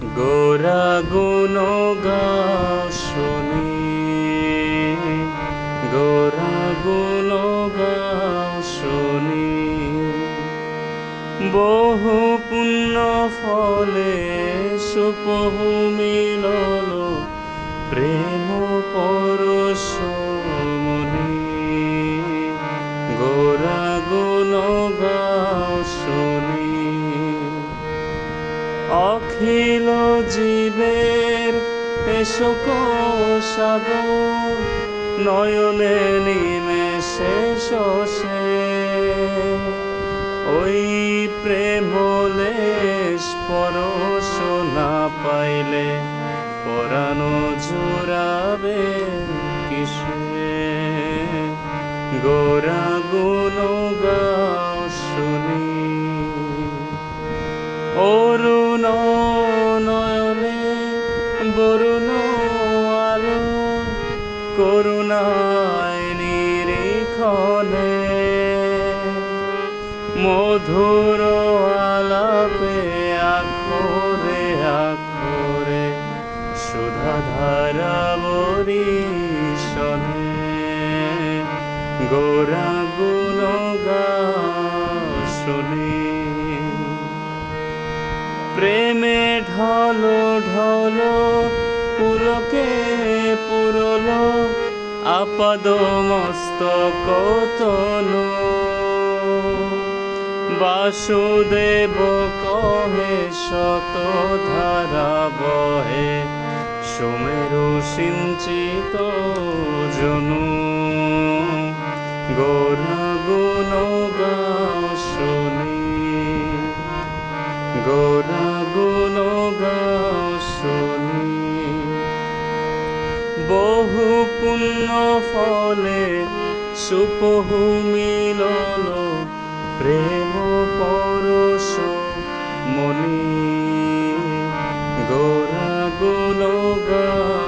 গোরা গুণ গাও শুনি। গোরা গুণ গাও শুনি। বহু পুণ্য ফলে সুপহু মিলল, প্রেম পরশ মনি। গোরা গুণ গাও অখিল জীবের এসক সাগর নয়নে নিমেষে শোষে ওই প্রেমলেশ পরশ না পাইলে, পরানো জুড়াবে কিসে গোরা গুণ গাও শুনি অরুণ নয়নে, বরুণ আলো করুণায় নিরীক্ষণে। মধুর আলাপে আখরে আখরে সুধা ধারা বরিশনে গোরা গুণ গাও শুনি প্রেমে ঢল ঢল পুলকে পুরল, আপাদ মস্তক তনু বাসুদেব কহে, শত ধারা বহে, সুমেরু সিঞ্চিত জনু। গুণ গাও শুনি গোরাগুণ শুনি বহু পুণ্য ফলে সুপহু মিলল প্রেম পরশ মনি গোরাগুণ গা